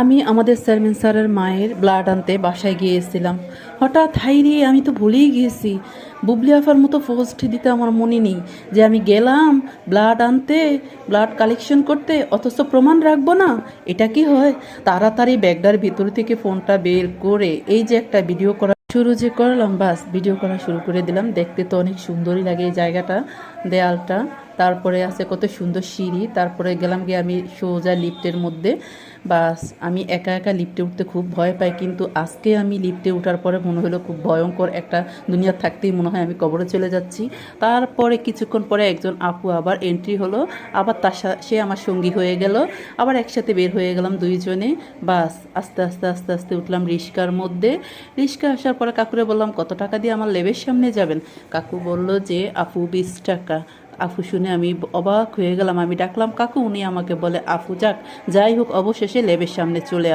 আমি আমাদের চেয়ারম্যান স্যারের মায়ের ব্লাড আনতে বাসায় গিয়েছিলাম। হঠাৎ হাই রে, আমি তো ভুলেই গিয়েছি। বুবলি আফার মতো পোস্ট দিতে আমার মনে নেই যে আমি গেলাম ব্লাড আনতে ব্লাড কালেকশন করতে, অথচ প্রমাণ রাখব না। এটা কি হয়? তাড়াতাড়ি ব্যাগটার ভিতর থেকে ফোনটা বের করে এই যে একটা ভিডিও করা শুরু যে করলাম, বাস ভিডিও করা শুরু করে দিলাম। দেখতে তো অনেক সুন্দরই লাগে এই জায়গাটা, দেয়ালটা। তারপরে আছে কত সুন্দর সিঁড়ি। তারপরে গেলাম গিয়ে আমি সোজা লিফটের মধ্যে। বাস, আমি একা একা লিফটে উঠতে খুব ভয় পাই, কিন্তু আজকে আমি লিফটে ওঠার পরে মনে হলো খুব ভয়ঙ্কর একটা দুনিয়া থাকতেই মনে হয় আমি কবরে চলে যাচ্ছি। তারপরে কিছুক্ষণ পরে একজন আপু আবার এন্ট্রি হলো, আবার তার সা- আমার সঙ্গী হয়ে গেল। আবার একসাথে বের হয়ে গেলাম দুইজনে। বাস, আস্তে আস্তে আস্তে আস্তে উঠলাম রিক্সার মধ্যে। রিক্সা আসার পরে কাকুরে বললাম, কত টাকা দিয়ে আমার লেবের সামনে যাবেন? কাকু বলল যে, আপু, বিশ টাকা। আফু শুনে আমি অবাক হয়ে গেলাম। আমি ডাকলাম, কাকু, উনি আমাকে বলে, আফু যাক, যাই হোক, অবশেষে লেবের সামনে চলে